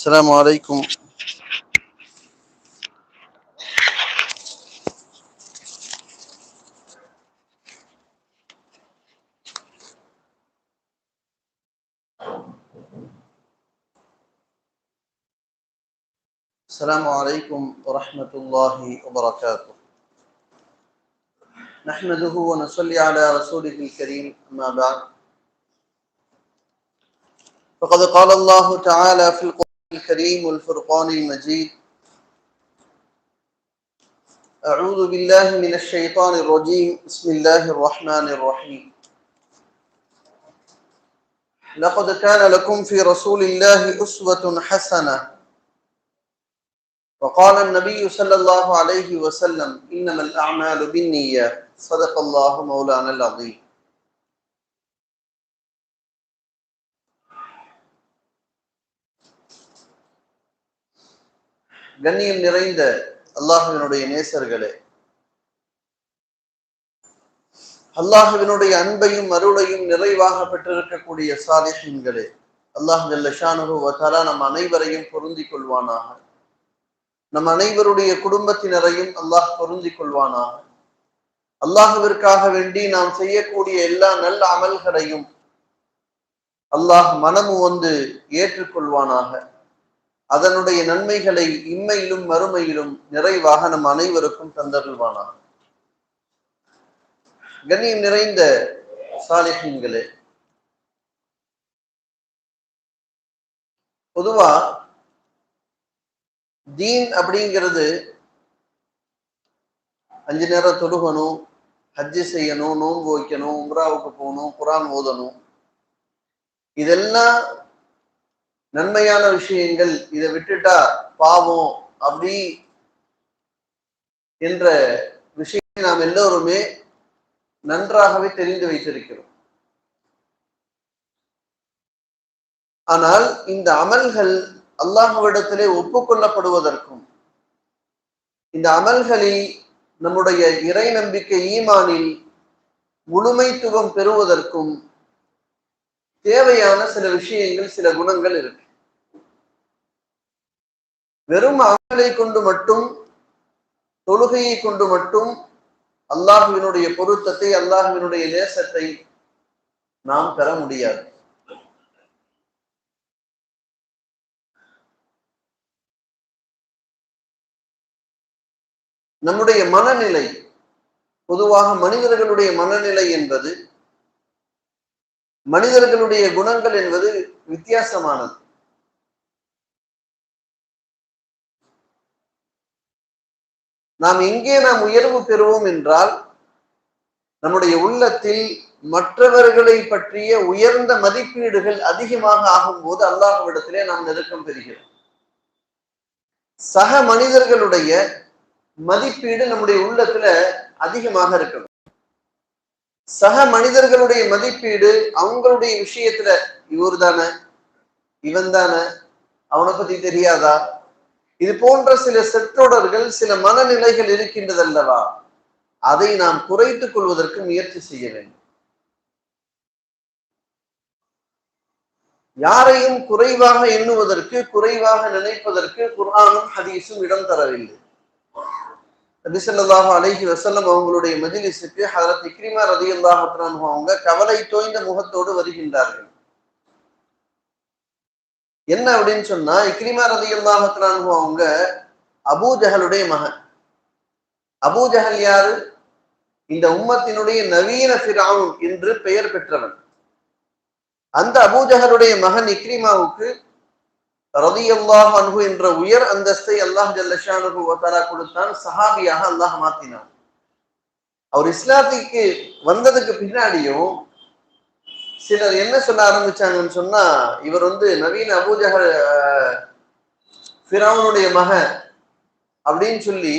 السلام عليكم. السلام عليكم ورحمة الله وبركاته. نحمده ونصلي على رسوله الكريم أما بعد. فقد قال الله تعالى في القرآن الكريم والفرقان المجيد. أعوذ بالله من الشيطان الرجيم. بسم الله الرحمن الرحيم. لقد كان لكم في رسول الله أسوة حسنة. وقال النبي صلى الله عليه وسلم إنما الأعمال بالنيات. صدق الله مولانا العظيم. கண்ணியம் நிறைந்த அல்லாஹுவினுடைய நேசர்களே. அல்லாஹுவினுடைய அன்பையும் அருளையும் நிறைவாக பெற்றிருக்கக்கூடிய சாலிஹீன்களே அல்லாஹ் ஜல்லஷானு நம் அனைவரையும் பொருந்திக் கொள்வானாக. நம் அனைவருடைய குடும்பத்தினரையும் அல்லாஹ் பொருந்திக் கொள்வானாக. அல்லாஹுவிற்காக வேண்டி நாம் செய்யக்கூடிய எல்லா நல்ல அமல்களையும் அல்லாஹ் மனமு வந்து ஏற்றுக்கொள்வானாக. அதனுடைய நன்மைகளை இம்மையிலும் மறுமையிலும் நிறைவாக நம் அனைவருக்கும் தந்தருள்வானார் கண்ணியம் நிறைந்த சாலிஹீன்களே பொதுவா தீன் அப்படிங்கிறது அஞ்சு நேரம் தொழுகணும் ஹஜ்ஜு செய்யணும் நோன்பு வைக்கணும் உம்ராவுக்கு போகணும் குரான் ஓதணும். இதெல்லாம் நன்மையான விஷயங்கள் இதை விட்டுட்டா பாவம் அப்படி என்ற விஷயம் நாம் எல்லோருமே நன்றாகவே தெரிந்து வைத்திருக்கிறோம். ஆனால் இந்த அமல்கள் அல்லாஹுவிடத்திலே ஒப்புக்கொள்ளப்படுவதற்கும் இந்த அமல்களில் நம்முடைய இறை நம்பிக்கை ஈமானில் முழுமைத்துவம் பெறுவதற்கும் தேவையான சில விஷயங்கள் சில குணங்கள் இருக்கு. வெறும் அமலை கொண்டு மட்டும் தொழுகையை கொண்டு மட்டும் அல்லாஹுவினுடைய பொருத்தத்தை அல்லாஹுவினுடைய நேசத்தை நாம் பெற முடியாது. நம்முடைய மனநிலை பொதுவாக மனிதர்களுடைய மனநிலை என்பது மனிதர்களுடைய குணங்கள் என்பது வித்தியாசமானது. நாம் எங்கே நாம் உயர்வு பெறுவோம் என்றால் நம்முடைய உள்ளத்தில் மற்றவர்களை பற்றிய உயர்ந்த மதிப்பீடுகள் அதிகமாக ஆகும்போது அல்லாஹ்விடத்திலே நாம் நெருக்கம் பெறுகிறோம். சக மனிதர்களுடைய மதிப்பீடு நம்முடைய உள்ளத்துல அதிகமாக இருக்கணும். சக மனிதர்களுடைய மதிப்பீடு அவங்களுடைய விஷயத்துல இவர் தானே? இவன் தானே? அவனை பத்தி தெரியாதா? இது போன்ற சில செற்றொடர்கள் சில மனநிலைகள் இருக்கின்றதல்லவா? அதை நாம் குறைத்துக் கொள்வதற்கு முயற்சி செய்ய வேண்டும். யாரையும் குறைவாக எண்ணுவதற்கு குறைவாக நினைப்பதற்கு குரானும் ஹதீஸும் இடம் தரவில்லை. நபிசல்லாஹு அலைஹி வசல்லம் அவங்களுடைய மஜிலிஸுக்கு ஹதரத் இக்ரிமா ரதி அல்லாஹத்ரான் அவங்க கவலை தோய்ந்த முகத்தோடு வருகின்றார்கள். என்ன அப்படின்னு சொன்னா இக்ரிமா ரதி அல்லாஹத்ரான் அவங்க அபூஜஹலுடைய மகன். அபூஜஹல் யாரு? இந்த உம்மத்தினுடைய நவீன ஃபிராவுன் என்று பெயர் பெற்றவன். அந்த அபூஜஹருடைய மகன் இக்ரிமாவுக்கு ரதியல்லாஹ் அன்ஹு என்ற உயர் அந்தஸ்தை அல்லாஹ் ஜல்லஷானுகு வத்தாலா கொடுத்தான் சஹாபியாக அல்லாஹ் மாத்தினான். அவர் இஸ்லாத்துக்கு வந்ததுக்கு பின்னாடியும் சிலர் என்ன சொல்ல ஆரம்பிச்சாங்கன்னு சொன்னா இவர் வந்து நவீன அபூஜக ஃபிரௌனுடைய மகன் அப்படின்னு சொல்லி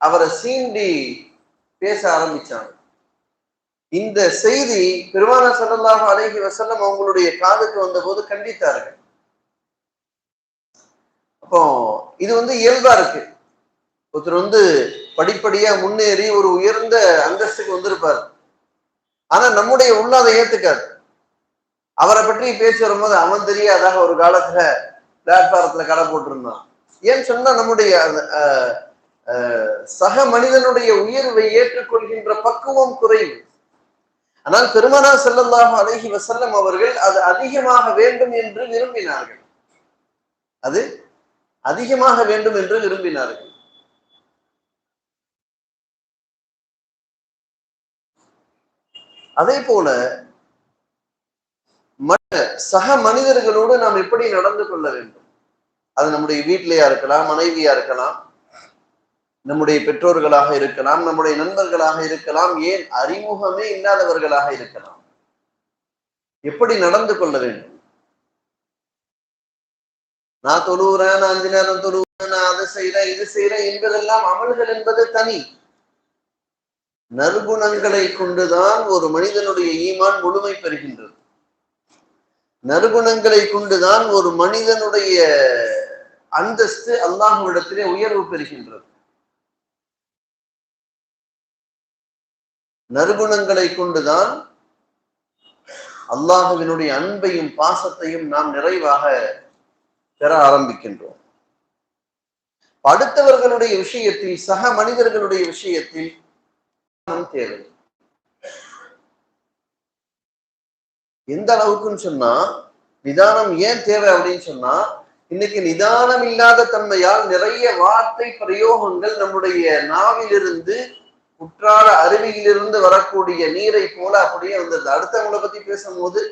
அவரை சீண்டி பேச ஆரம்பிச்சாங்க. இந்த செய்தி பெருமான சல்லாஹ் அலைஹி வசல்லம் அவங்களுடைய காதுக்கு வந்த போது கண்டித்தார்கள். இப்போ இது வந்து இயல்பா இருக்கு. ஒருத்தர் வந்து படிப்படியா முன்னேறி ஒரு உயர்ந்த அந்தஸ்துக்கு வந்திருப்பாரு. ஆனா நம்முடைய உள்ள அதை ஏத்துக்காது அவரை பற்றி பேச்சு வரும்போது அவன் தெரியாதாக ஒரு காலத்துல பிளாட்ஃபாரத்துல கடை போட்டிருந்தான். ஏன்னு சொன்னா நம்முடைய சக மனிதனுடைய உயர்வை ஏற்றுக்கொள்கின்ற பக்குவம் குறைவு. ஆனால் பெருமனா செல்லல்லாக அழகி வசல்லம் அவர்கள் அது அதிகமாக வேண்டும் என்று விரும்பினார்கள். அது அதிகமாக வேண்டும் என்று விரும்பினார்கள். அதே போல சக மனிதர்களோடு நாம் எப்படி நடந்து கொள்ள வேண்டும்? அது நம்முடைய வீட்டிலேயா இருக்கலாம் மனைவியா இருக்கலாம் நம்முடைய பெற்றோர்களாக இருக்கலாம் நம்முடைய நண்பர்களாக இருக்கலாம் ஏன் அறிமுகமே இல்லாதவர்களாக இருக்கலாம். எப்படி நடந்து கொள்ள வேண்டும்? நான் தொழுகிறேன் நான் அஞ்சு நேரம் தொழுகிறேன் நான் அதை செய்யறேன் இது செய்யறேன் என்பதெல்லாம் அமல்கள் என்பது தனி. நறுகுணங்களை கொண்டுதான் ஒரு மனிதனுடைய ஈமான் முழுமை பெறுகின்றது. நறுகுணங்களை கொண்டுதான் ஒரு மனிதனுடைய அந்தஸ்து அல்லாஹுவிடத்திலே உயர்வு பெறுகின்றது. நறுகுணங்களை கொண்டுதான் அல்லாஹுவினுடைய அன்பையும் பாசத்தையும் நாம் நிறைவாக பெற ஆரம்பிக்கின்றோம். அடுத்தவர்களுடைய விஷயத்தில் சக மனிதர்களுடைய விஷயத்தில் தேவை. எந்த அளவுக்குன்னு சொன்னா நிதானம் ஏன் தேவை அப்படின்னு சொன்னா இன்னைக்கு நிதானம் இல்லாத தன்மையால் நிறைய வார்த்தை பிரயோகங்கள் நம்முடைய நாவிலிருந்து குற்றால அருவியிலிருந்து வரக்கூடிய நீரை போல அப்படியே வந்துருது. அடுத்தவங்களை பத்தி பேசும்போது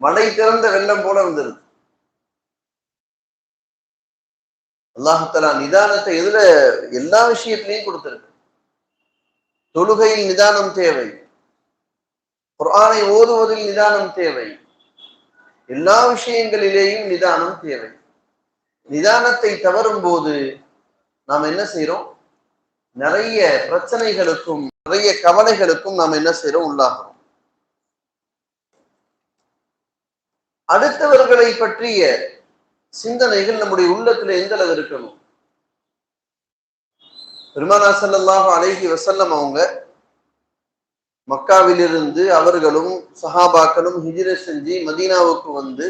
மழை திறந்த வெள்ளம் போல வந்திருக்கு அல்லாஹலா நிதானத்தை எதுல? எல்லா விஷயத்திலையும் கொடுத்திருக்கு. தொழுகையில் நிதானம் தேவை. குரானை ஓதுவதில் நிதானம் தேவை. எல்லா விஷயங்களிலேயும் நிதானம் தேவை. நிதானத்தை தவறும் போது நாம் என்ன செய்யறோம் நிறைய பிரச்சனைகளுக்கும் நிறைய கவலைகளுக்கும் நாம் என்ன செய்யறோம் உள்ளாகிறோம். அடுத்தவர்களை பற்றிய சிந்தனைகள் நம்முடைய உள்ளத்துல எந்த அளவு இருக்கணும்? பெருமானா சல்லாஹ் அழகி வசல்லம் அவங்க மக்காவிலிருந்து அவர்களும் சஹாபாக்களும் ஹிஜிர செஞ்சு மதீனாவுக்கு வந்து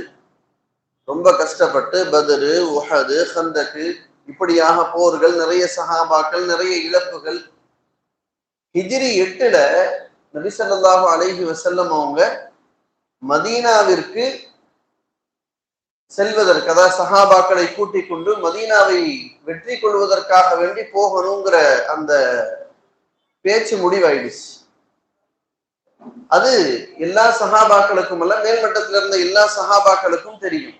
ரொம்ப கஷ்டப்பட்டு பதரு உஹது ஹந்தக்கு இப்படியாக போர்கள் நிறைய சகாபாக்கள் நிறைய இழப்புகள். ஹிஜிரி எட்டுல நபிசல்லாஹு அலைஹி வசல்லம் அவங்க மதீனாவிற்கு செல்வதற்கு அதாவது சஹாபாக்களை கூட்டிக் கொண்டு மதீனாவை வெற்றி கொள்வதற்காக வேண்டி போகணுங்கிற அந்த பேச்சு முடிவாயிடுச்சு. அது எல்லா சஹாபாக்களுக்கும் அல்ல மேல்மட்டத்தில் இருந்த எல்லா சஹாபாக்களுக்கும் தெரியும்.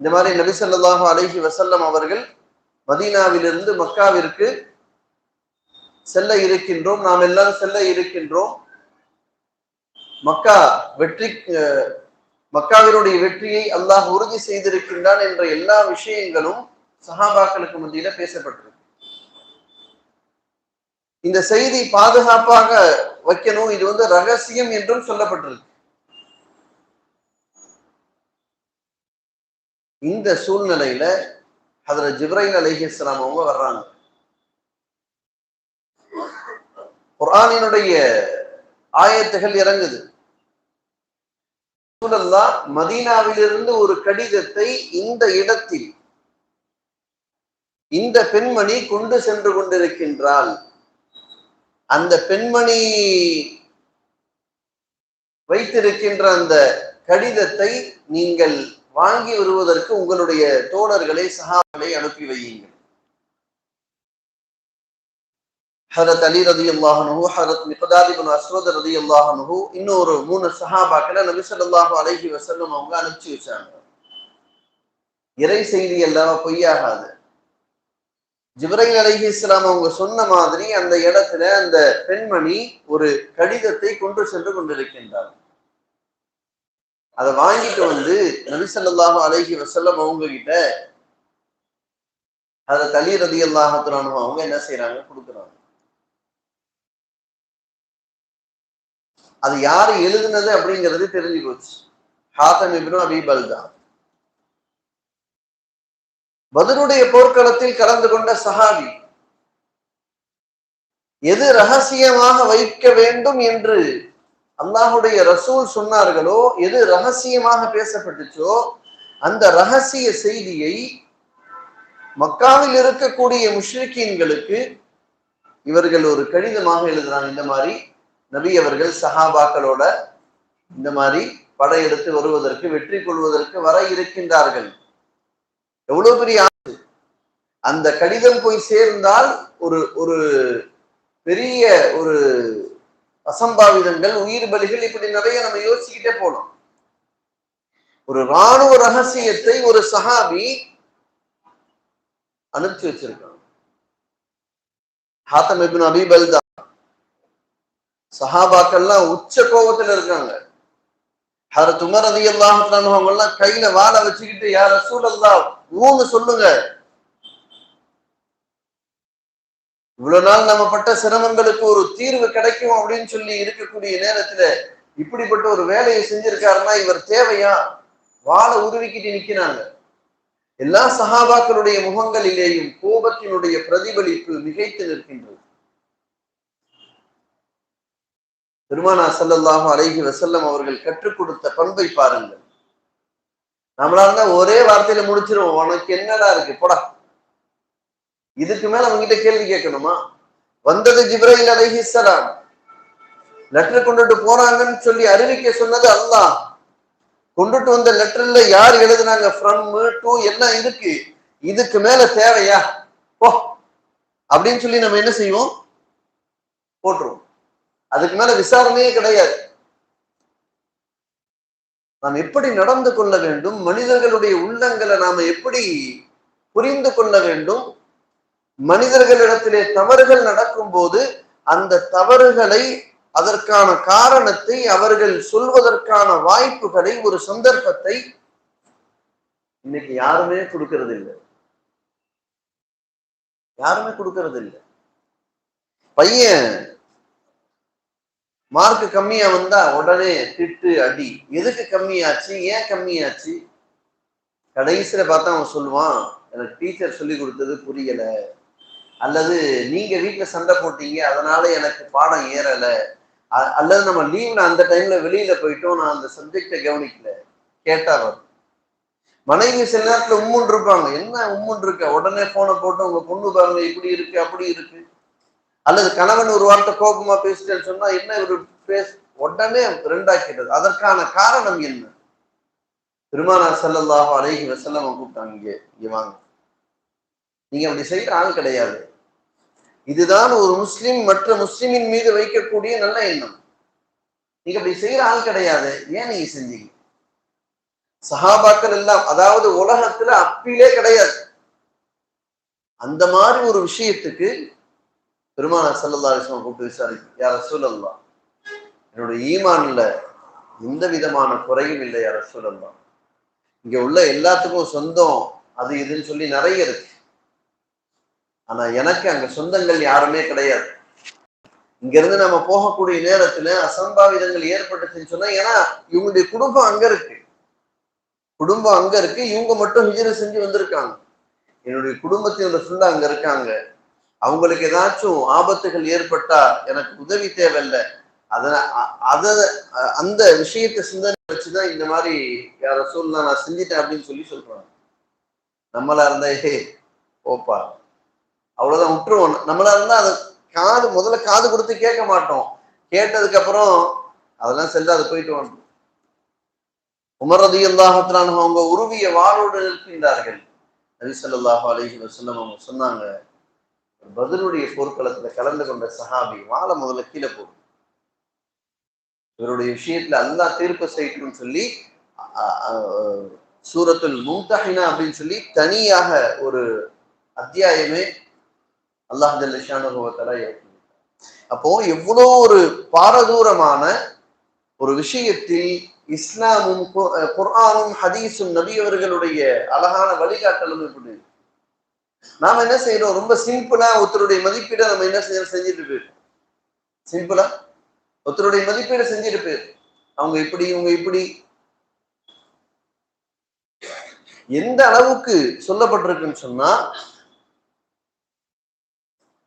இந்த மாதிரி நபிசல்லாஹு அலஹி வசல்லம் அவர்கள் மதீனாவிலிருந்து மக்காவிற்கு செல்ல இருக்கின்றோம் நாம் எல்லாம் செல்ல இருக்கின்றோம். மக்கா வெற்றி மக்காவினுடைய வெற்றியை அல்லாஹ் உறுதி செய்திருக்கின்றான் என்ற எல்லா விஷயங்களும் சஹாபாக்களுக்கு மத்தியில பேசப்பட்டிருக்கு. இந்த செய்தி பாதுகாப்பாக வைக்கணும் இது வந்து ரகசியம் என்றும் சொல்லப்பட்டிருக்கு. இந்த சூழ்நிலையில அதுல ஜிப்ரைல் அலிஹி இஸ்லாம் அவங்க வர்றாங்க. குரானினுடைய ஆயத்துகள் இறங்குது. மதீனாவிலிருந்து ஒரு கடிதத்தை இந்த இடத்தில் இந்த பெண்மணி கொண்டு சென்று கொண்டிருக்கின்றாள். அந்த பெண்மணி வைத்திருக்கின்ற அந்த கடிதத்தை நீங்கள் வாங்கி வருவதற்கு உங்களுடைய தோழர்களை சகாக்களை அனுப்பி வையுங்கள். ஹரத் அலி ரதி அல்லாஹனு ஹரத் மிகதாதிபன் அஸ்வத் ரதி அல்லாஹனு இன்னொரு மூணு சஹாபாக்களை நபி சொல்லாஹு அலஹி வசல்லம் அவங்க அனுப்பிச்சு வச்சாங்க. இறை செய்தி எல்லாம் பொய்யாகாது. ஜிப்ரைல் அலஹி இஸ்லாம் அவங்க சொன்ன மாதிரி அந்த இடத்துல அந்த பெண்மணி ஒரு கடிதத்தை கொண்டு சென்று கொண்டிருக்கின்றார். அதை வாங்கிட்டு வந்து நபிசல்லாஹு அழகி வசல்லம் அவங்க கிட்ட அதை தலி ரதி அல்லாஹத்துறானு அவங்க என்ன செய்யறாங்க கொடுக்குறாங்க. அது யாரு எழுதுனது அப்படிங்கிறது தெரிஞ்சு போச்சு. ஹாத்தம் இப்னு அபிபல் தான் பதிலுடைய போர்க்களத்தில் கலந்து கொண்ட சஹாபி எது ரகசியமாக வைக்க வேண்டும் என்று அல்லாஹுடைய ரசூல் சொன்னார்களோ எது ரகசியமாக பேசப்பட்டுச்சோ அந்த ரகசிய செய்தியை மக்காவில் இருக்கக்கூடிய முஷ்ரிக்கீன்களுக்கு இவர்கள் ஒரு கடிதமாக எழுதுறாங்க. இந்த மாதிரி நபி அவர்கள் சஹாபாக்களோட இந்த மாதிரி படையெடுத்து வருவதற்கு வெற்றி கொள்வதற்கு வர இருக்கின்றார்கள். எவ்வளவு பெரிய ஆசை. அந்த கடிதம் போய் சேர்ந்தால் ஒரு ஒரு பெரிய ஒரு அசம்பாவிதங்கள் உயிர் பலிகள் இப்படி நிறைய நம்ம யோசிச்சுக்கிட்டே போனோம் ஒரு ராணுவ ரகசியத்தை ஒரு சஹாபி அனுப்பிச்சு வச்சிருக்காங்க ஹாத்தம் இப்னு அபிபல் தான் சஹாபாக்கள்லாம் உச்ச கோபத்துல இருக்காங்க. ஹர உமர் அவங்க எல்லாம் கையில வாழ வச்சுக்கிட்டு யார சூழல்லா ஊன்னு சொல்லுங்க. இவ்வளவு நாள் நம்ம பட்ட சிரமங்களுக்கு ஒரு தீர்வு கிடைக்கும் அப்படின்னு சொல்லி இருக்கக்கூடிய நேரத்துல இப்படிப்பட்ட ஒரு வேலையை செஞ்சிருக்காருன்னா இவர் தேவையா? வாழை உருவிக்கிட்டு நிக்கிறாங்க. எல்லா சகாபாக்களுடைய முகங்களிலேயும் கோபத்தினுடைய பிரதிபலிப்பு மிகைத்து நிற்கின்றது. பெருமானா சல்லல்லாஹு அலைஹி வசல்லம் அவர்கள் கற்றுக் கொடுத்த பண்பை பாருங்கள். நம்மளா இருந்தா ஒரே வார்த்தையில முடிச்சிருவோம். உனக்கு என்னடா இருக்கு? போடா. இதுக்கு மேல அவங்ககிட்ட கேள்வி கேட்கணுமா? வந்தது ஜிப்ரைல் அலைஹிஸ்ஸலாம் லெட்டர் கொண்டுட்டு போறாங்கன்னு சொல்லி அறிவிக்க சொன்னது அல்லாஹ். கொண்டுட்டு வந்த லெட்டர்ல யார் எழுதுனாங்க? ஃப்ரம் டு எல்லாம் இருக்கு? இதுக்கு மேல தேவையா? போ. அப்படின்னு சொல்லி நம்ம என்ன செய்வோம்? போட்டுருவோம். அதுக்கு மேல விசாரணையே கிடையாது. நாம் எப்படி நடந்து கொள்ள வேண்டும்? மனிதர்களுடைய உள்ளங்களை நாம எப்படி புரிந்து கொள்ள வேண்டும்? மனிதர்களிடத்திலே தவறுகள் நடக்கும் போது அந்த தவறுகளை அதற்கான காரணத்தை அவர்கள் சொல்வதற்கான வாய்ப்புகளை ஒரு சந்தர்ப்பத்தை இன்னைக்கு யாருமே கொடுக்கறது இல்லை யாருமே கொடுக்கறது இல்லை பையன் மார்க் கம்மியா வந்தா உடனே திட்டு அடி. எதுக்கு கம்மியாச்சு? ஏன் கம்மியாச்சு? கடைசியில பார்த்தா அவன் சொல்லுவான் எனக்கு டீச்சர் சொல்லி கொடுத்தது புரியல. அல்லது நீங்க வீட்டுல சண்டை போட்டீங்க அதனால எனக்கு பாடம் ஏறல. அ- அல்லது நம்ம லீவ்ல அந்த டைம்ல வெளியில போயிட்டோம் நான் அந்த சப்ஜெக்டை கவனிக்கல. கேட்டா வரும் மனைவி சில நேரத்துல உம்முன் இருப்பாங்க. என்ன உம்முன் இருக்க? உடனே போனை போட்டு உங்க பொண்ணு பாருங்க இப்படி இருக்கு அப்படி இருக்கு. அல்லது கணவன் ஒரு வார்த்தை கோபமா பேசிட்டேன்னு சொன்னா என்ன இவரு பேச உடனே ரெண்டாக்கிட்டது அதற்கான காரணம் என்ன? பெருமானார் ஸல்லல்லாஹு அழகி வஸல்லம் கூப்பிட்டாங்க இங்கே. இங்கே வாங்க. நீங்க அப்படி செய்யற ஆள் கிடையாது. இதுதான் ஒரு முஸ்லிம் மற்ற முஸ்லிமின் மீது வைக்கக்கூடிய நல்ல எண்ணம். நீங்க அப்படி செய்யற ஆள் கிடையாது. ஏன் நீங்க செஞ்சீங்க? சஹாபாக்கள் எல்லாம் அதாவது உலகத்துல அப்பிலே கிடையாது. அந்த மாதிரி ஒரு விஷயத்துக்கு பெருமான ஸல்லல்லாஹு அலைஹி கூப்பிட்டு விசாரிக்கும் யார் ரசூலல்லா என்னுடைய ஈமான்ல எந்த விதமான குறையும் இல்லை யார் ரசூலல்லா இங்க உள்ள எல்லாத்துக்கும் சொந்தம் அது இதுன்னு சொல்லி நிறைய இருக்கு. ஆனா எனக்கு அங்க சொந்தங்கள் யாருமே கிடையாது. இங்க இருந்து நம்ம போகக்கூடிய நேரத்துல அசம்பாவிதங்கள் ஏற்பட்டுச்சுன்னு சொன்னா ஏன்னா இவங்களுடைய குடும்பம் அங்க இருக்கு. குடும்பம் அங்க இருக்கு இவங்க மட்டும் ஹிஜர செஞ்சு வந்திருக்காங்க. என்னுடைய குடும்பத்தினோட ஃபுல்லா அங்க இருக்காங்க. அவங்களுக்கு ஏதாச்சும் ஆபத்துகள் ஏற்பட்டா எனக்கு உதவி தேவையில்லை. அத அதை அத அந்த விஷயத்தை சிந்தனை வச்சுதான் இந்த மாதிரி யார சொல்லலாம் நான் செஞ்சிட்டேன் அப்படின்னு சொல்லி சொல்றாங்க. நம்மளா இருந்தா ஏ ஓப்பா அவ்வளவுதான் விட்டுருவோம். நம்மளா இருந்தா அதை காது முதல்ல காது கொடுத்து கேட்க மாட்டோம். கேட்டதுக்கு அப்புறம் அதெல்லாம் செல்ல அது போயிட்டு வரணும் உமர் ரதியல்லாஹத்ரான் அவங்க உருவிய வாளோடு நிற்கின்றார்கள். நபி ஸல்லல்லாஹு அலைஹி அவங்க சொன்னாங்க பதிலுடைய போர்க்களத்துல கலந்து கொண்ட சஹாபி வாழை முதல்ல கீழே போகும் இவருடைய விஷயத்துல அல்லா தீர்ப்பு செய்யணும்னு சொல்லி சூரத்தில் சூரத்துல் மும்தஹினா அப்படின்னு சொல்லி தனியாக ஒரு அத்தியாயமே அல்லாஹ் ஜல்லிஷானுவத்தலா அப்போ எவ்வளோ ஒரு பாரதூரமான ஒரு விஷயத்தில் இஸ்லாமும் குர்ஆனும் ஹதீஸும் நபி அவர்களுடைய அழகான வழிகாட்டலும் இப்படி நாம என்ன செய்யறோம்? ரொம்ப சிம்பிளா ஒருத்தருடைய மதிப்பீடை நம்ம என்ன செய்யறோம் செஞ்சுட்டு போயிடும் சிம்பிளா? ஒருத்தருடைய மதிப்பீடை செஞ்சுட்டு போயிடும் அவங்க இப்படி இவங்க இப்படி. எந்த அளவுக்கு சொல்லப்பட்டிருக்குன்னு சொன்னா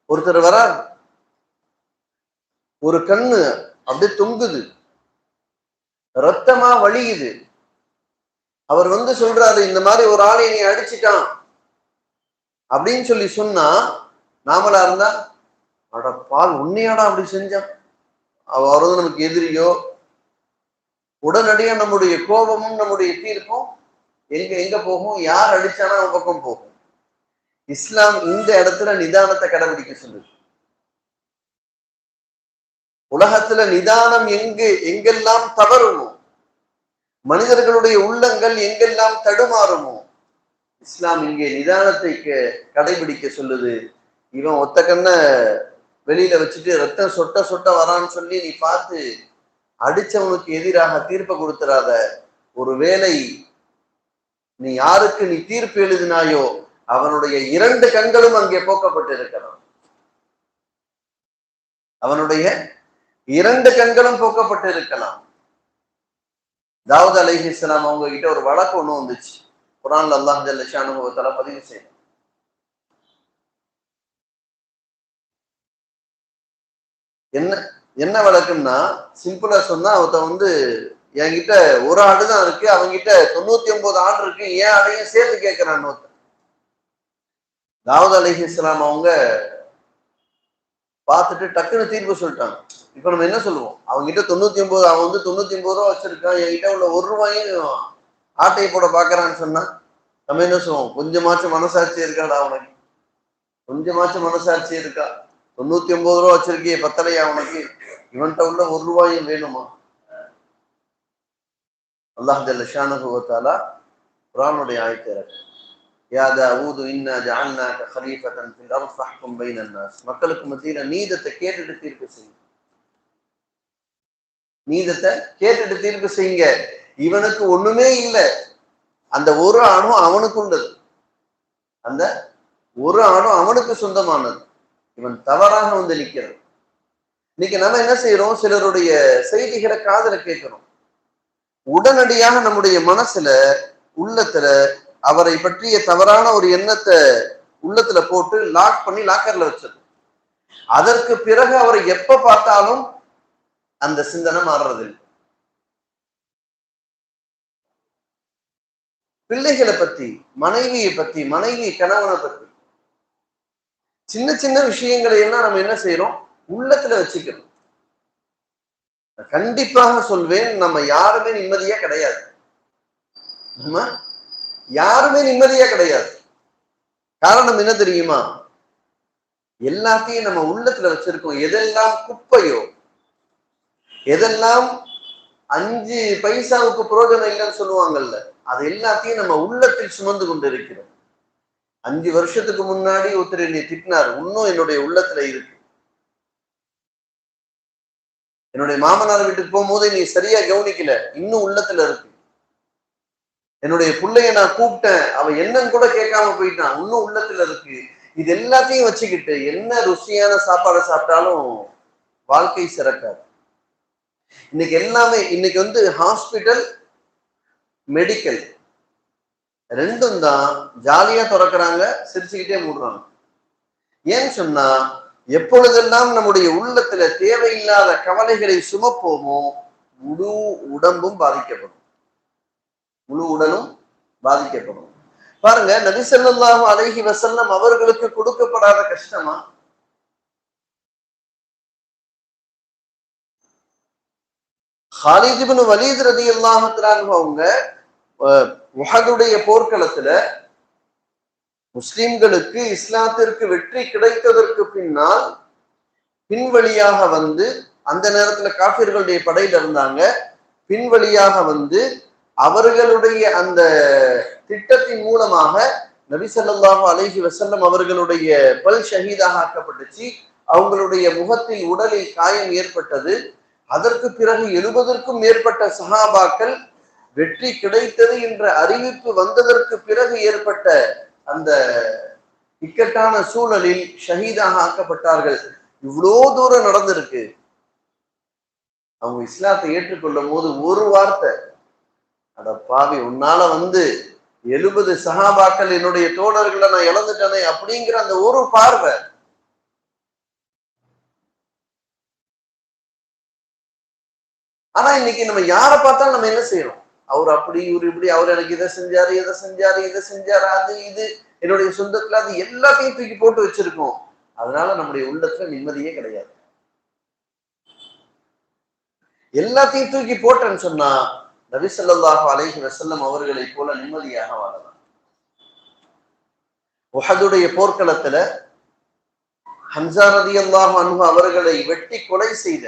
ஒருத்தர் வரார். ஒரு கண்ணு அப்படியே தொங்குது. ரத்தமா வழியுது. அவர் வந்து சொல்றாரு இந்த மாதிரி ஒரு ஆளை நீ அடிச்சிட்டான். அப்படின்னு சொல்லி சொன்னா நாமளா இருந்தா அட பால் உன்னையாடா அப்படி செஞ்சான் அவ வந்து நமக்கு எதிரியோ? உடனடியா நம்முடைய கோபமும் நம்முடைய தீர்ப்பும் எங்க எங்க போகும்? யார் அடிச்சானா அவன் பக்கம் போகும். இஸ்லாம் இந்த இடத்துல நிதானத்தை கடைபிடிக்க சொல்லுது. உலகத்துல நிதானம் எங்கு எங்கெல்லாம் தவறுமோ மனிதர்களுடைய உள்ளங்கள் எங்கெல்லாம் தடுமாறுமோ? இஸ்லாம் இங்கே நிதானத்தை கடைபிடிக்க சொல்லுது. இவன் ஒத்த கண்ண வெளியில வச்சுட்டு ரத்தம் சொட்ட சொட்ட வரான்னு சொல்லி நீ பார்த்து அடிச்சவனுக்கு எதிராக தீர்ப்பை கொடுத்துறாத. ஒருவேளை நீ யாருக்கு நீ தீர்ப்பு எழுதினாயோ அவனுடைய இரண்டு கண்களும் அங்கே போக்கப்பட்டு இருக்கலாம் அவனுடைய இரண்டு கண்களும் போக்கப்பட்டு இருக்கலாம் தாவூத் அலிஹி இஸ்லாம் அவங்க கிட்ட ஒரு வழக்கு ஒண்ணு வந்துச்சு. குரான் அல்லாஹ் ஜல்ல பதிவு செய்யணும் என்ன என்ன வழக்குன்னா சிம்பிளா சொன்னா அவத்த வந்து என்கிட்ட ஒரு ஆடு தான் இருக்கு அவங்கிட்ட தொண்ணூத்தி ஒன்பது ஆடு இருக்கு ஏன் ஆடையும் சேர்த்து கேட்கிறான் ஒருத்தன். தாவூத் அலிஹி இஸ்லாம் அவங்க பார்த்துட்டு டக்குன்னு தீர்ப்பு சொல்லிட்டாங்க. இப்ப நம்ம என்ன சொல்லுவோம்? அவங்ககிட்ட தொண்ணூத்தி ஒன்பது அவன் வந்து தொண்ணூத்தி ஒன்பது ரூபா வச்சிருக்கான் என்கிட்ட உள்ள ஒரு ரூபாயும் ஆட்டையை போட பாக்குறான்னு சொன்னா நம்ம என்ன சொல்லுவோம் கொஞ்சமாச்சும் மனசாட்சி இருக்காடா உனக்கு? கொஞ்சமாச்சும் மனசாட்சி இருக்கா? தொண்ணூத்தி ஒன்பது ரூபா வச்சிருக்கிய பத்தலையா உனக்கு? இவன்கிட்ட உள்ள ஒரு ரூபாயும் வேணுமா? அல்லாஹ் ஜல்ல குரானுடைய ஆயத்தை யா ஊது இன்னா ஜான்னாக கலீஃபத்தன் ஃபில் அர்த் ஃபஹ்கும் பைனன் நாஸ். மக்களுக்கு மத்தியில நீதத்தை கேட்டுட்டு தீர்ப்பு செய்யுங்க. நீதத்தை கேட்டுட்டு தீர்ப்பு செய்யுங்க. இவனுக்கு ஒண்ணுமே இல்லை. அந்த ஒரு ஆணும் அவனுக்கு உண்டது அந்த ஒரு ஆணும் அவனுக்கு சொந்தமானது. இவன் தவறாக வந்து நிற்கிறது இன்னைக்கு நம்ம என்ன செய்யறோம் சிலருடைய செய்திகளை காதல கேட்கிறோம். உடனடியாக நம்முடைய மனசுல உள்ளத்துல அவரை பற்றிய தவறான ஒரு எண்ணத்தை உள்ளத்துல போட்டு லாக் பண்ணி லாக்கர்ல வச்சது அதற்கு பிறகு அவரை எப்ப பார்த்தாலும் அந்த சிந்தனை மாறுறது பிள்ளைகளை பத்தி மனைவியை பத்தி மனைவி கணவனை பத்தி. சின்ன சின்ன விஷயங்களை எல்லாம் நம்ம என்ன செய்யறோம்? உள்ளத்துல வச்சுக்கிறோம் கண்டிப்பாக சொல்வேன் நம்ம யாருமே நிம்மதியா கிடையாது. நம்ம யாருமே நிம்மதியா கிடையாது. காரணம் என்ன தெரியுமா? எல்லாத்தையும் நம்ம உள்ளத்துல வச்சிருக்கோம். எதெல்லாம் குப்பையோ எதெல்லாம் அஞ்சு பைசாவுக்கு புரோஜனம் இல்லைன்னு சொல்லுவாங்கல்ல அது எல்லாத்தையும் நம்ம உள்ளத்தில் சுமந்து கொண்டு இருக்கிறோம் அஞ்சு வருஷத்துக்கு முன்னாடி ஒருத்தர் என்னை திட்டினார் இன்னும் என்னுடைய உள்ளத்துல இருக்கு. என்னுடைய மாமனார் வீட்டுக்கு போகும்போது நீ சரியா கவனிக்கல இன்னும் உள்ளத்துல இருக்கு. என்னுடைய பிள்ளைய நான் கூப்பிட்டேன் அவன் என்னன்னு கூட கேட்காம போயிட்டான் இன்னும் உள்ளத்துல இருக்கு. இது எல்லாத்தையும் வச்சுக்கிட்டு என்ன ருசியான சாப்பாடை சாப்பிட்டாலும் வாழ்க்கை சிறக்காது. இன்னைக்கு எல்லாமே இன்னைக்கு வந்து ஹாஸ்பிட்டல் மெடிக்கல் ரெண்டும் தான் ஜாலியா திறக்கிறாங்க சிரிச்சுக்கிட்டே மூடுறாங்க. ஏன்னு சொன்னா எப்பொழுதெல்லாம் நம்முடைய உள்ளத்துல தேவையில்லாத கவலைகளை சுமப்போமோ முழு உடம்பும் பாதிக்கப்படும். முழு உடலும் பாதிக்கப்படும். பாருங்க நபி ஸல்லல்லாஹு வசல்லம் அவர்களுக்கு கொடுக்கப்படாத கஷ்டமா? ஹாலிஜிபின் இப்னு வலீத் ரலியல்லாஹு அவங்க முகதுடைய போர்க்களத்துல முஸ்லிம்களுக்கு இஸ்லாத்திற்கு வெற்றி கிடைத்ததற்கு பின்னால் பின்வழியாக வந்து அந்த நேரத்துல காபிர்களுடைய படையில இருந்தாங்க. பின்வழியாக வந்து அவர்களுடைய அந்த திட்டத்தின் மூலமாக நபிசல்லாஹு அலஹி வசல்லம் அவர்களுடைய பல் ஷஹீதாக ஆக்கப்பட்டுச்சு. அவங்களுடைய முகத்தில் உடலில் காயம் ஏற்பட்டது. அதற்கு பிறகு எழுபதற்கும் மேற்பட்ட சஹாபாக்கள் வெற்றி கிடைத்தது என்ற அறிவிப்பு வந்ததற்கு பிறகு ஏற்பட்ட அந்த இக்கட்டான சூழலில் ஷஹீதாக ஆக்கப்பட்டார்கள். இவ்வளோ தூரம் நடந்திருக்கு. அவங்க இஸ்லாத்தை ஏற்றுக்கொள்ளும் போது ஒரு வார்த்தை அட பாவி உன்னால வந்து எழுபது சகாபாக்கள் என்னுடைய தோழர்களை நான் இழந்துட்டேனே அப்படிங்கிற அந்த ஒரு பார்வை. ஆனா இன்னைக்கு நம்ம யாரை பார்த்தாலும் நம்ம என்ன செய்யறோம்? அவர் அப்படி இவர் இப்படி அவர் எனக்கு இதை செஞ்சாரு இதை செஞ்சாரு இதை செஞ்சாரு அது இது. என்னுடைய சொந்தத்துல அது எல்லாத்தையும் தூக்கி போட்டு வச்சிருக்கோம். அதனால நம்முடைய உள்ளத்துல நிம்மதியே கிடையாது. எல்லாத்தையும் தூக்கி போட்டேன்னு சொன்னா நபிசல்லாஹு அலைஹி வசல்லம் அவர்களை போல நிம்மதியாக வாழலாம். உஹதுடைய போர்க்களத்துல ஹம்சா ரதி அல்லாஹ் அன்பு அவர்களை வெட்டி கொலை செய்த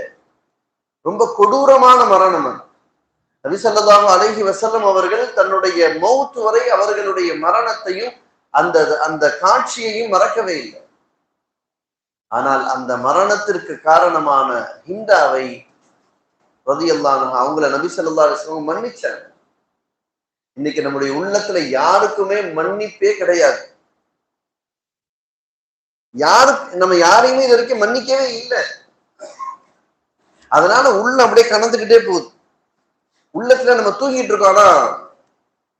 ரொம்ப கொடூரமான மரணம் அது. நபி அழகி வசல்லம் அவர்கள் தன்னுடைய மௌத்து வரை அவர்களுடைய மரணத்தையும் அந்த அந்த காட்சியையும் மறக்கவே இல்லை. ஆனால் அந்த மரணத்திற்கு காரணமான ஹிந்தாவை ரதியல்லான அவங்கள நபி ஸல்லல்லாஹு மன்னிச்சாங்க. இன்னைக்கு நம்முடைய உள்ளத்துல யாருக்குமே மன்னிப்பே கிடையாது. யாரு நம்ம யாரையுமே இது வரைக்கும் மன்னிக்கவே இல்லை. அதனால உள்ள அப்படியே கலந்துகிட்டே போகுது. உள்ளத்துல நம்ம தூங்கிட்டு இருக்கோம். ஆனா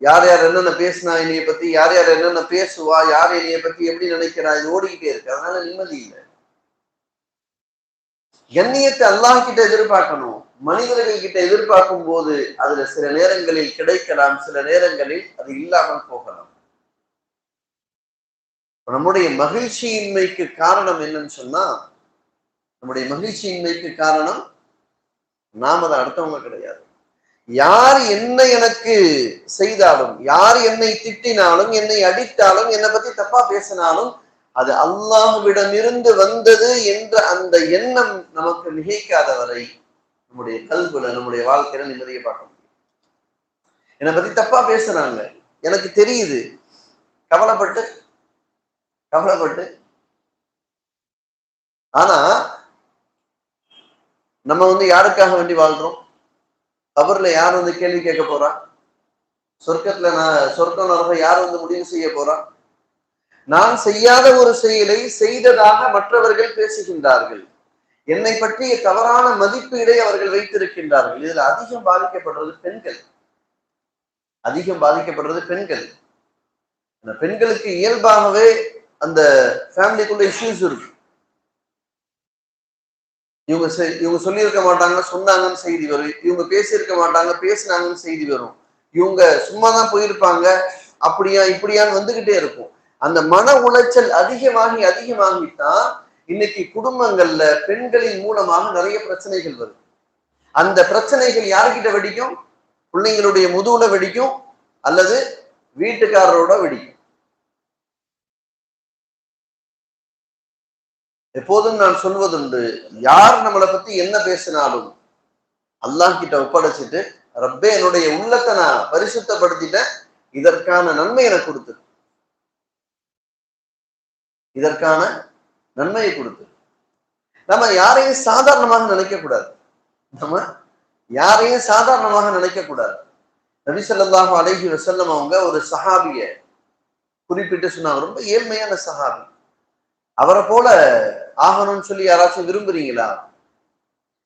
யார் யார் என்னென்ன பேசினா என்னைய பத்தி யார் யார் என்னென்ன பேசுவா யார் என்னைய பத்தி எப்படி நினைக்கிறா இது ஓடிக்கிட்டே இருக்கு. அதனால நிம்மதி இல்லை. கண்ணியத்தை அல்லாஹ் கிட்ட எதிர்பார்க்கணும். மனிதர்கள் கிட்ட எதிர்பார்க்கும் போது அதுல சில நேரங்களில் கிடைக்கலாம் சில நேரங்களில் அது இல்லாமல் போகலாம். நம்முடைய மகிழ்ச்சியின்மைக்கு காரணம் என்னன்னு சொன்னா நம்முடைய மகிழ்ச்சியின்மைக்கு காரணம் நாம் அதை அடுத்தவங்க கிடையாது. யார் என்ன எனக்கு செய்தாலும் யார் என்னை திட்டினாலும் என்னை அடித்தாலும் என்னை பத்தி தப்பா பேசினாலும் அது அல்லாஹுவிடமிருந்து வந்தது என்ற அந்த எண்ணம் நமக்கு மிகைக்காத வரை நம்முடைய கல்வில நம்முடைய வாழ்க்கையில நிம்மதியை பார்க்க முடியும். என்னை பத்தி தப்பா பேசுறாங்க. எனக்கு தெரியுது. கவலைப்பட்டு கவலைப்பட்டு. ஆனா நம்ம வந்து யாருக்காக வேண்டி வாழ்றோம்? கபர்ல யார் வந்து கேள்வி கேட்க போறா? சொர்க்கத்துல நான் சொர்க்கம் நரகம் யார் வந்து முடிவு செய்ய போறா? நான் செய்யாத ஒரு செயலை செய்ததாக மற்றவர்கள் பேசுகின்றார்கள். என்னை பற்றிய தவறான மதிப்பீடை அவர்கள் வைத்திருக்கின்றார்கள். இதில் அதிகம் பாதிக்கப்படுறது பெண்கள். அதிகம் பாதிக்கப்படுறது பெண்கள். அந்த பெண்களுக்கு இயல்பாகவே அந்த ஃபேமிலிக்குள்ள இஷ்யூஸ் இருக்கு. இவங்க செ- இவங்க சொல்லியிருக்க மாட்டாங்க சொன்னாங்கன்னு செய்தி வரும். இவங்க பேசியிருக்க மாட்டாங்க பேசினாங்கன்னு செய்தி வரும். இவங்க சும்மா தான் போயிருப்பாங்க அப்படியா இப்படியான்னு வந்துகிட்டே இருக்கும். அந்த மன உளைச்சல் அதிகமாகி அதிகமாகித்தான் இன்னைக்கு குடும்பங்கள்ல பெண்களின் மூலமாக நிறைய பிரச்சனைகள் வருது அந்த பிரச்சனைகள் யார்கிட்ட வெடிக்கும்? பிள்ளைங்களுடைய முதுகுல வெடிக்கும் அல்லது வீட்டுக்காரரோட வெடிக்கும். எப்போதும் நான் சொல்வதுண்டு யார் நம்மளை பத்தி என்ன பேசினாலும் அல்லாஹ் கிட்ட ஒப்படைச்சிட்டு ரப்பே என்னுடைய உள்ளத்தை நான் பரிசுத்தப்படுத்திட்டேன் இதற்கான நன்மை எனக்கு கொடுத்து. இதற்கான நன்மையை கொடுத்து. நம்ம யாரையும் சாதாரணமாக நினைக்க கூடாது நம்ம யாரையும் சாதாரணமாக நினைக்க கூடாது நபி ஸல்லல்லாஹு அலைஹி அவங்க ஒரு சஹாபிய குறிப்பிட்டு சொன்னாங்க. ரொம்ப ஏழ்மையான சஹாபி. அவரை போல ஆகணும்னு சொல்லி யாராச்சும் விரும்புறீங்களா?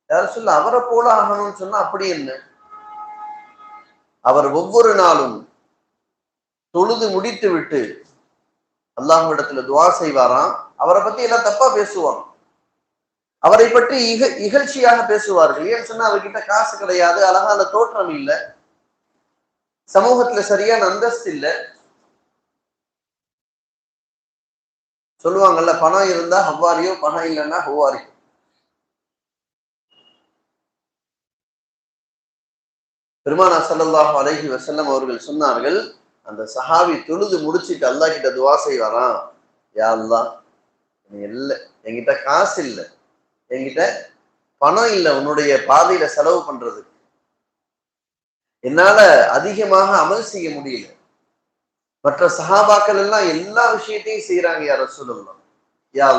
யாரும் சொல்ல அவரை போல ஆகணும்னு சொன்னா அப்படி என்ன? அவர் ஒவ்வொரு நாளும் தொழுது முடித்து விட்டு அல்லாஹ்விடத்துல துவா செய்வாராம். அவரை பத்தி எல்லாம் தப்பா பேசுவாங்க அவரை பற்றி இக இகழ்ச்சியாக பேசுவார்கள். ஏன்னு சொன்னா அவர்கிட்ட காசு கிடையாது அழகான தோற்றம் இல்லை. சமூகத்துல சரியான அந்தஸ்து இல்லை. சொல்லுவாங்கல்ல பணம் இருந்தா ஹவ்வாரியோ பணம் இல்லைன்னா ஹவ்வாரியோ. பெருமானா ஸல்லல்லாஹு அலஹி வசல்லம் அவர்கள் சொன்னார்கள் அந்த சஹாவி தொழுது முடிச்சிட்டு அல்லாஹ் கிட்ட துவா செய்வாராம். யா இல்லை என்கிட்ட காசு இல்லை என்கிட்ட பணம் இல்லை உன்னுடைய பாதையில செலவு பண்றதுக்கு. என்னால அதிகமாக அமல் செய்ய முடியல. மற்ற சஹாபாக்கள் எல்லாம் எல்லா விஷயத்தையும் செய்யறாங்க யார் சொல்லலாம் யா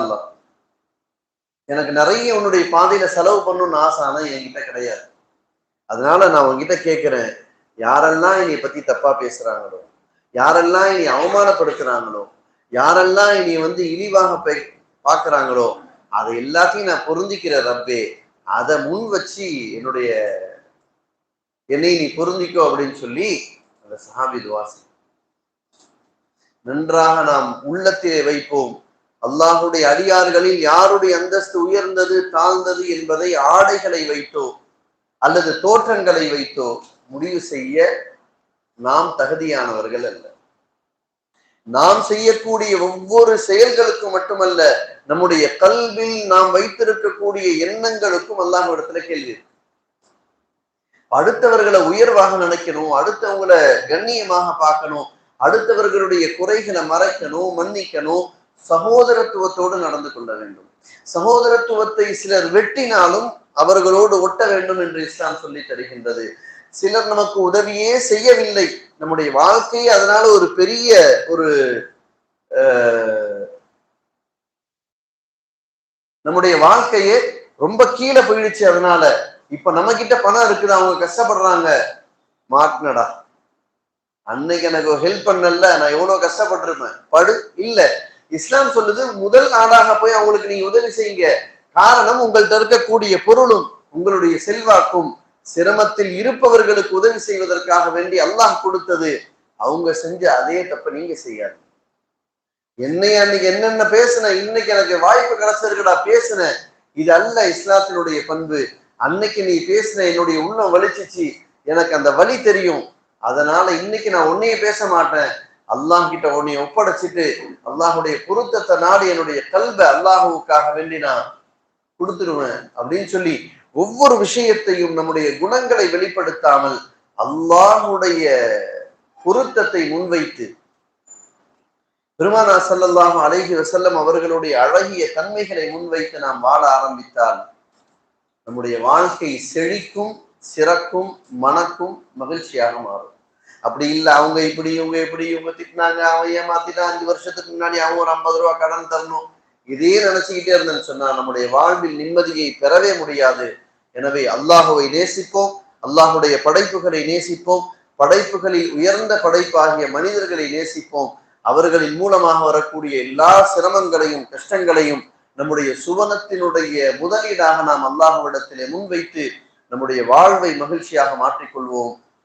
எனக்கு நிறைய உன்னுடைய பாதையில செலவு பண்ணணும்னு ஆசை ஆனா என்கிட்ட கிடையாது. அதனால நான் உன்கிட்ட கேட்கிறேன் யாரெல்லாம் என்னை பத்தி தப்பா பேசுறாங்களோ யாரெல்லாம் இனி அவமானப்படுத்துறாங்களோ யாரெல்லாம் இனி வந்து இழிவாக பே- அதை எல்லாத்தையும் நான் பொருந்திக்கிற ரப்பே அதை முன் வச்சு என்னுடைய என்னை நீ பொருந்திக்கோ அப்படின்னு சொல்லி அந்த சஹாபி துவாசி நன்றாக நாம் உள்ளத்திலே வைப்போம். அல்லாஹுடைய அடியார்களில் யாருடைய அந்தஸ்து உயர்ந்தது தாழ்ந்தது என்பதை ஆடைகளை வைத்தோ அல்லது தோற்றங்களை வைத்தோ முடிவு செய்ய நாம் தகுதியானவர்கள் அல்ல. நாம் செய்யக்கூடிய ஒவ்வொரு செயல்களுக்கும் மட்டுமல்ல நம்முடைய கல்வியில் நாம் வைத்திருக்கக்கூடிய எண்ணங்களுக்கும் அல்லாஹிடத்துல கேள்வி அடுத்தவர்களை உயர்வாக நினைக்கணும் அடுத்தவங்களை கண்ணியமாக பார்க்கணும் அடுத்தவர்களுடைய குறைகளை மறைக்கணும் மன்னிக்கணும் சகோதரத்துவத்தோடு நடந்து கொள்ள வேண்டும். சகோதரத்துவத்தை சிலர் வெட்டினாலும் அவர்களோடு ஒட்ட வேண்டும் என்று இஸ்லாம் சொல்லி தருகின்றது. சிலர் நமக்கு உதவியே செய்யவில்லை. நம்முடைய வாழ்க்கையை அதனால ஒரு பெரிய ஒரு நம்முடைய வாழ்க்கையே ரொம்ப கீழே போயிடுச்சு அதனால. இப்ப நம்ம கிட்ட பணம் இருக்குது? அவங்க கஷ்டப்படுறாங்க. மாட்டினடா. அன்னைக்கு எனக்கு ஹெல்ப் பண்ணல நான் எவ்வளவு கஷ்டப்பட்டிருப்பேன். படு இல்ல. இஸ்லாம் சொல்லுது முதல் நாடாக போய் அவங்களுக்கு நீங்க உதவி செய்யுங்க. காரணம் உங்கள்கிட்ட இருக்கக்கூடிய பொருளும் உங்களுடைய செல்வாக்கும் சிரமத்தில் இருப்பவர்களுக்கு உதவி செய்வதற்காக வேண்டி அல்லாஹ் கொடுத்தது. அவங்க செஞ்ச அதே தப்ப நீங்க செய்யாது என்னை அன்னைக்கு என்னென்ன பேசுன இன்னைக்கு எனக்கு வாய்ப்பு கிடைச்சிருக்கடா பேசுனேன் இது அல்ல இஸ்லாத்தினுடைய பண்பு. அன்னைக்கு நீ பேசின என்னுடைய உள்ளம் வலிச்சிச்சு. எனக்கு அந்த வலி தெரியும். அதனால இன்னைக்கு நான் உன்னைய பேச மாட்டேன். அல்லாஹ் கிட்ட உன்னைய ஒப்படைச்சிட்டு அல்லாஹுடைய பொருத்தத்தை நாடு என்னுடைய கல்வை அல்லாஹுவுக்காக வேண்டி நான் கொடுத்துருவேன் அப்படின்னு சொல்லி ஒவ்வொரு விஷயத்தையும் நம்முடைய குணங்களை வெளிப்படுத்தாமல் அல்லாஹுடைய பொருத்தத்தை முன்வைத்து பெருமானா ஸல்லல்லாஹு அழகி வசல்லம் அவர்களுடைய அழகிய தன்மைகளை முன்வைத்து நாம் வாழ ஆரம்பித்தால் நம்முடைய வாழ்க்கை செழிக்கும் சிறக்கும் மனக்கும் மகிழ்ச்சியாக மாறும். அப்படி இல்ல அவங்க இப்படி இவங்க இப்படி இவங்க திட்டினாங்க அவன் ஏமாத்திட்டான் அஞ்சு வருஷத்துக்கு முன்னாடி அவங்க ஒரு ஐம்பது ரூபா கடன் தரணும். இதே நினைச்சுக்கிட்டே இருந்தேன்னு சொன்னா நம்முடைய வாழ்வில் நிம்மதியை பெறவே முடியாது. எனவே அல்லாஹுவை நேசிப்போம் அல்லாஹுடைய படைப்புகளை நேசிப்போம் படைப்புகளில் உயர்ந்த படைப்பாகிய மனிதர்களை நேசிப்போம். அவர்களின் மூலமாக வரக்கூடிய எல்லா சிரமங்களையும் கஷ்டங்களையும் நம்முடைய சுவனத்தினுடைய முதலீடாக நாம் அல்லாஹுவிடத்திலே முன்வைத்து நம்முடைய வாழ்வை மகிழ்ச்சியாக மாற்றிக்கொள்வோம்.